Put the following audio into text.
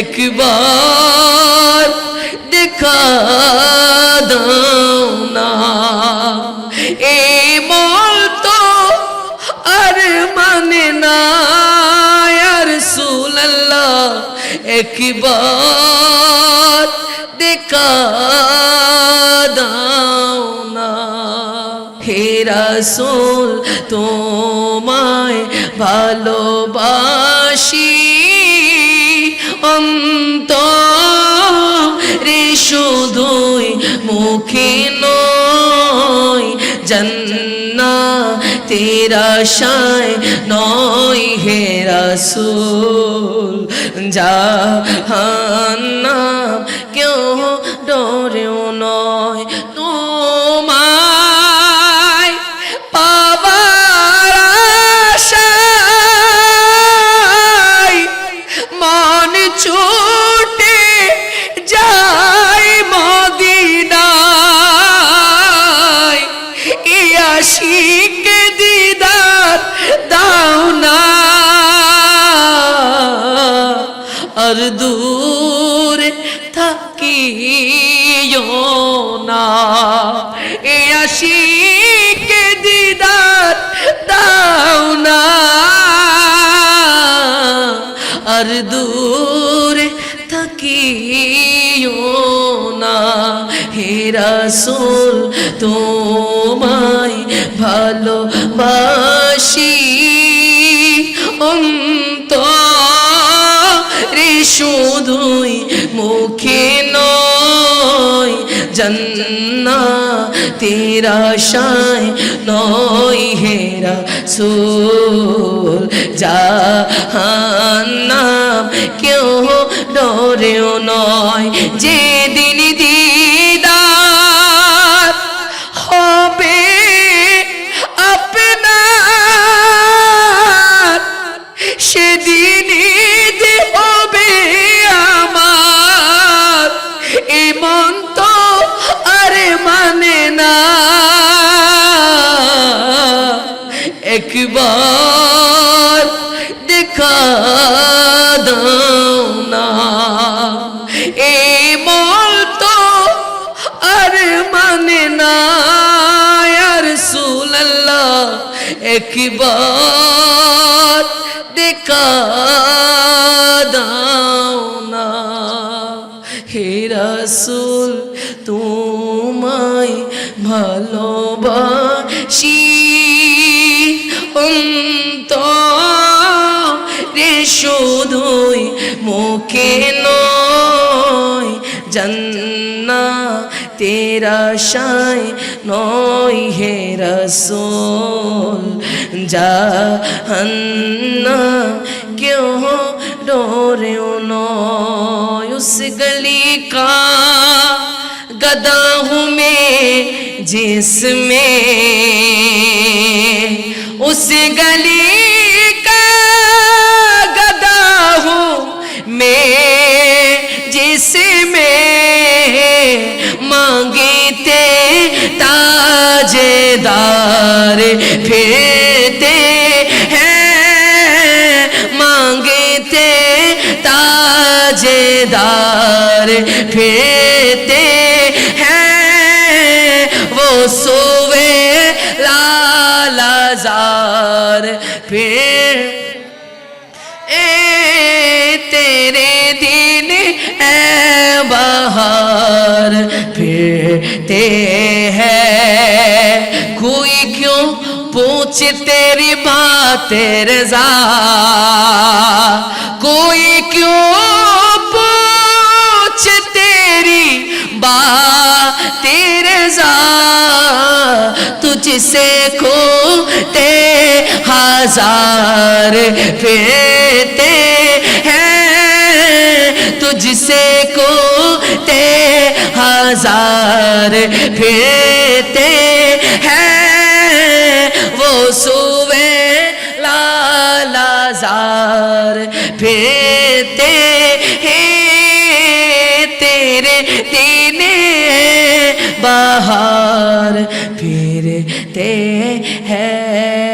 একবার দেখা দাও না। এই মল তো আর মানে না, আর সুল্লাহ একবার দেখা দাও না। হে রাসূল, তোমায় ভালোবাসি। অন্তরে শুধুই মুখে নয় জন্না তেরা শায় নয় হে রাসূল জাহান্নাম কেউ ডরেও নয় থাকিও না। এ আশিক দিদার দাও না। আর দূর থাকিও না। হে রাসূল, তোমায় ভালোবাসি। অন্তরে শুধুই জন্না তেরা শায় নয় হেরা সুল জাহান্নাম কেউ ডরেও নয় যেদিন দিদার একবার দেখা দাও না। এই মল তো আর মানে না, আর সুল্লাহ একবার দেখা দাও না। হে রাসূল, তোমায় ভালোবাসি। শুধুই মুখে নয় জন্না তেরা শায় নয় হে রসোল জাহান্না क्यों डोरे नोय उस गली का गदा हूँ मैं जिसमें उस गली ताजेदार फिरते हैं वो सोवे लालाजार फिर। ए, तेरे दिन ए बाहर फिरते हैं। कोई क्यों पूछ तेरी बातें, रजा? कोई क्यों तुझसे खोते हज़ार फिरते हैं। तुझसे खोते हज़ार फिरते हैं। वो सुवे लालाजार फिरते हैं। तेरे दिन बाहर फिरते हैं